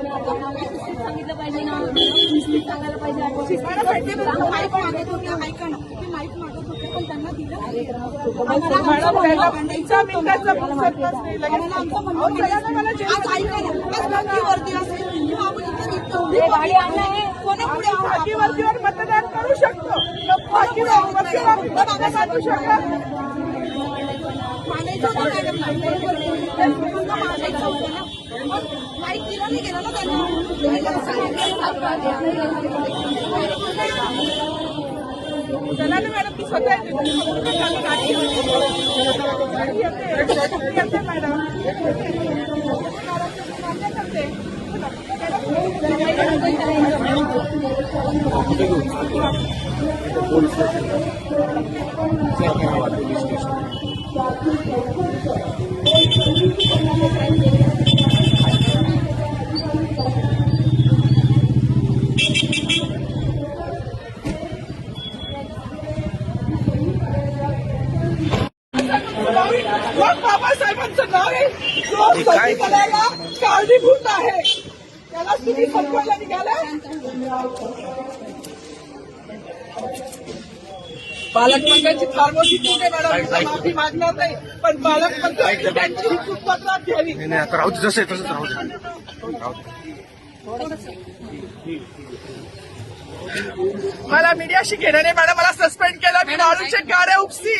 सांगितलं पाहिजे ना सांगायला पाहिजे माईक मागत होते, ऐका ना. ते माईक मागत होते, पण त्यांना दिलं नाही. असेल. आपण इथे निघतो. हे मतदान करू शकतो खाकी करू शकतो मॅडम त्यांना मानायचं होतं ना मग माईक दिला नाही गेला ना त्यांना चला ना मॅडम ती स्वतः येते तुम्ही फक्त त्यांना गाडी घेऊन गाडी येते. येते मॅडम मान्य करते. बाबासाहेबांचं नाव आहे. जो संविधानाला कारणीभूत आहे. त्याला तुम्ही संपवायला निघाला. पालकमंत्र्यांची फार मोठी चूक आहे मॅडम. मी माफी मागणार नाही. पण पालकमंत्र्यांची त्यांची ही चूक पत्रात घ्यावी. नाही आता राहू दे जसं तसंच राहू दे. राहू दे. मला मीडियाशी घेणं नाही मॅडम. मला सस्पेंड केलं. मी मारूचे गाड्या उपसील मी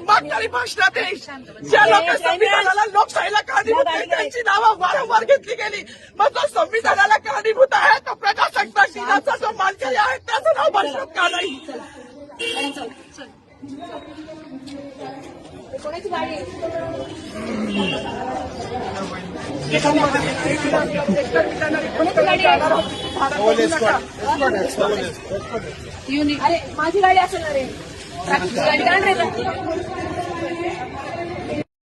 मागणारी येईल मग ज्या लोक संविधानाला लोकशाहीला कारणीभूत आहे, त्यांची नावं वारंवार घेतली गेली. मग जो संविधानाला कारणीभूत आहे तो प्रजासत्ताक दिनाचा जो मानकरी आहे त्याचं नाव भाषणात का नाही? माझी गाडी असेल ना रे. ट्रॅफिकची गाडी काढ रे